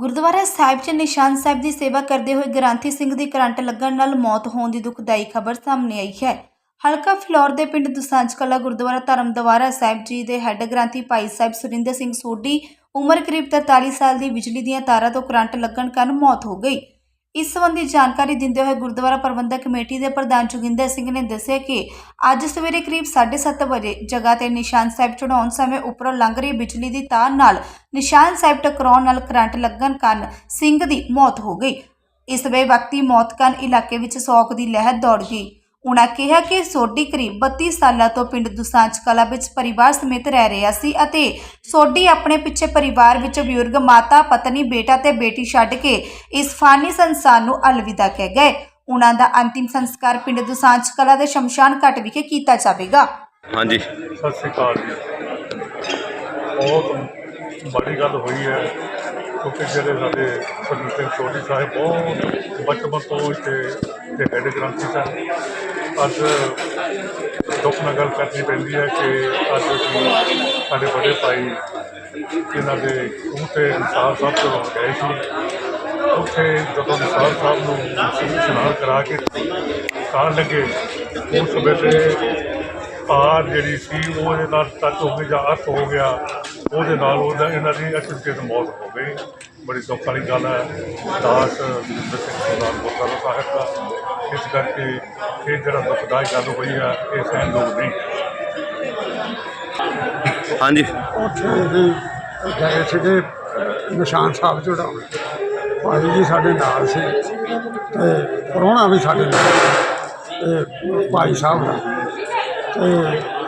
ਗੁਰਦੁਆਰਾ ਸਾਹਿਬ 'ਚ ਨਿਸ਼ਾਨ ਸਾਹਿਬ ਦੀ ਸੇਵਾ ਕਰਦੇ ਹੋਏ ਗ੍ਰਾਂਥੀ ਸਿੰਘ ਦੀ ਕਰੰਟ ਲੱਗਣ ਨਾਲ ਮੌਤ ਹੋਣ ਦੀ ਦੁਖਦਾਈ ਖਬਰ ਸਾਹਮਣੇ ਆਈ ਹੈ। ਹਲਕਾ ਫਲੌਰ ਦੇ ਪਿੰਡ ਦੁਸਾਂਝ ਕਲਾ ਗੁਰਦੁਆਰਾ ਧਰਮ ਧਰਮਦਵਾਰਾ ਸਾਹਿਬ ਜੀ ਦੇ ਹੈੱਡ ਗ੍ਰਾਂਥੀ ਭਾਈ ਸਾਹਿਬ ਸੁਰਿੰਦਰ ਸਿੰਘ ਸੋਢੀ, ਉਮਰ ਕਰੀਬ 43 ਸਾਲ ਦੀ ਬਿਜਲੀ ਦੀਆਂ ਤਾਰਾਂ ਤੋਂ ਕਰੰਟ ਲੱਗਣ ਕਾਰਨ ਮੌਤ ਹੋ ਗਈ। ਇਸ ਸੰਬੰਧੀ ਜਾਣਕਾਰੀ ਦਿੰਦੇ ਹੋਏ ਗੁਰਦੁਆਰਾ ਪ੍ਰਬੰਧਕ ਕਮੇਟੀ ਦੇ ਪ੍ਰਧਾਨ ਜੋਗਿੰਦਰ ਸਿੰਘ ਨੇ ਦੱਸਿਆ ਕਿ ਅੱਜ ਸਵੇਰੇ ਕਰੀਬ 7:30 ਵਜੇ ਜਗ੍ਹਾ ਤੇ ਨਿਸ਼ਾਨ ਸਾਹਿਬ ਚੜਾਉਣ ਸਮੇਂ ਉੱਪਰੋਂ ਲੰਘ ਰਹੀ ਬਿਜਲੀ ਦੀ ਤਾਰ ਨਾਲ ਨਿਸ਼ਾਨ ਸਾਹਿਬ ਟਕਰਾਉਣ ਨਾਲ ਕਰੰਟ ਲੱਗਣ ਕਾਰਨ ਸਿੰਘ ਦੀ ਮੌਤ ਹੋ ਗਈ। ਇਸ ਵੇ ਵਿਅਕਤੀ ਮੌਤ ਕਾਰਨ ਇਲਾਕੇ ਵਿੱਚ ਸੋਗ ਦੀ ਲਹਿਰ ਦੌੜ ਗਈ। ਉਨ੍ਹਾਂ ਕਿਹਾ ਕਿ ਸੋਢੀ ਕਰੀਬ 32 ਸਾਲਾਂ ਤੋਂ ਪਿੰਡ ਦੁਸਾਂਝ ਕਲਾ ਵਿੱਚ ਪਰਿਵਾਰ ਸਮੇਤ ਰਹਿ ਰਿਹਾ ਸੀ ਅਤੇ ਸੋਢੀ ਆਪਣੇ ਪਿੱਛੇ ਪਰਿਵਾਰ ਵਿੱਚ ਬਜ਼ੁਰਗ ਮਾਤਾ ਪਤਨੀ ਬੇਟਾ ਤੇ ਬੇਟੀ ਛੱਡ ਕੇ ਇਸ ਫਾਨੀ ਸੰਸਾਰ ਨੂੰ ਅਲਵਿਦਾ ਕਹਿ ਗਏ। ਉਨ੍ਹਾਂ ਦਾ ਅੰਤਿਮ ਸੰਸਕਾਰ ਪਿੰਡ ਦੁਸਾਂਝ ਕਲਾ ਦੇ ਸ਼ਮਸ਼ਾਨ ਘਾਟ ਵਿਖੇ ਕੀਤਾ ਜਾਵੇਗਾ। ਹਾਂਜੀ। ਸਤਿ ਸ਼੍ਰੀ ਅਕਾਲ ਜੀ। ਬਹੁਤ ਬੜੀ ਗੱਲ ਹੋਈ ਹੈ ਕਿਉਂਕਿ ਜਿਹੜੇ ਸਾਡੇ ਸਰਦਾਰ ਸਿੰਘ ਸੋਢੀ ਸਾਹਿਬ ਬਹੁਤ ਬਚਪਨ ਤੋਂ ਇੱਥੇ ਤੇ ਹੈਡ ਗ੍ਰੰਥੀ ਸਨ ਅੱਜ ਦੁੱਖ ਨਾਲ ਗੱਲ ਕਰਨੀ ਪੈਂਦੀ ਹੈ ਕਿ ਅੱਜ ਅਸੀਂ ਸਾਡੇ ਵੱਡੇ ਭਾਈ ਇਹਨਾਂ ਦੇ ਖੂਹ ਤੇ ਨਿਸਾਰ ਸਾਹਿਬ ਤੋਂ ਗਏ ਸੀ। ਉੱਥੇ ਜਦੋਂ ਨਿਸਾਰ ਸਾਹਿਬ ਨੂੰ ਇਸ਼ਨਾਨ ਕਰਾ ਕੇ ਕਾਣ ਲੱਗੇ, ਉਸ ਵੇਲੇ ਤਾਰ ਜਿਹੜੀ ਸੀ ਉਹਦੇ ਨਾਲ ਟੱਚ ਹੋ ਗਈ ਜਾਂ ਅਰਥ ਹੋ ਗਿਆ। ਉਹਦੇ ਨਾਲ ਉਹਦਾ ਇਹਨਾਂ ਦੀ ਅਚਨਚੇਤ ਮੌਤ ਹੋ ਗਈ। ਬੜੀ ਦੁੱਖ ਵਾਲੀ ਗੱਲ ਹੈ। ਦਾਸ ਜਿੰਦਰ ਸਿੰਘ ਸਰਦਾਰ ਗੁਰਦੁਆਰਾ ਸਾਹਿਬ ਦਾ। ਇਸ ਕਰਕੇ ਇਹ ਜਿਹੜਾ ਦੁਖਦਾਈ ਗੱਲ ਹੋਈ ਹੈ ਇਹ ਸਹਿਣਯੋਗ ਨਹੀਂ। ਹਾਂਜੀ। ਉੱਥੇ ਵੀ ਗਏ ਸੀਗੇ ਨਿਸ਼ਾਨ ਸਾਹਿਬ ਚੜਾਉਣ ਭਾਈ ਜੀ ਸਾਡੇ ਨਾਲ ਸੀ ਤੇ ਪ੍ਰਾਹੁਣਾ ਵੀ ਸਾਡੇ ਨਾਲ ਤੇ ਭਾਈ ਸਾਹਿਬ ਦਾ ਤੇ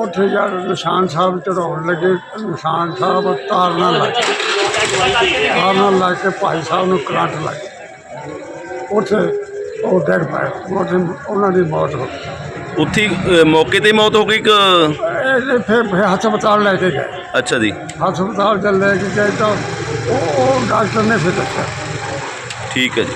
ਉੱਥੇ ਜਦ ਨਿਸ਼ਾਨ ਸਾਹਿਬ ਚੜਾਉਣ ਲੱਗੇ ਨਿਸ਼ਾਨ ਸਾਹਿਬ ਤਾਰ ਨਾਲ ਲੱਗ ਗਏ। ਤਾਰ ਨਾਲ ਲੱਗ ਕੇ ਭਾਈ ਸਾਹਿਬ ਨੂੰ ਕਰੰਟ ਲੱਗ ਗਿਆ। ਉੱਥੇ ਉਹ ਡੈਗ ਪਏ ਉੱਥੇ ਉਹਨਾਂ ਦੀ ਮੌਤ ਹੋ ਗਈ। ਉੱਥੇ ਮੌਕੇ ਤੇ ਮੌਤ ਹੋ ਗਈ ਕਿ ਫਿਰ ਹਸਪਤਾਲ ਲੈ ਕੇ ਗਏ। ਅੱਛਾ ਜੀ। ਹਸਪਤਾਲ ਚ ਲੈ ਕੇ ਗਏ ਤਾਂ ਉਹ ਉਹ ਡਾਕਟਰ ਨੇ ਫਿਰ ਦੱਸਿਆ। ਠੀਕ ਹੈ ਜੀ।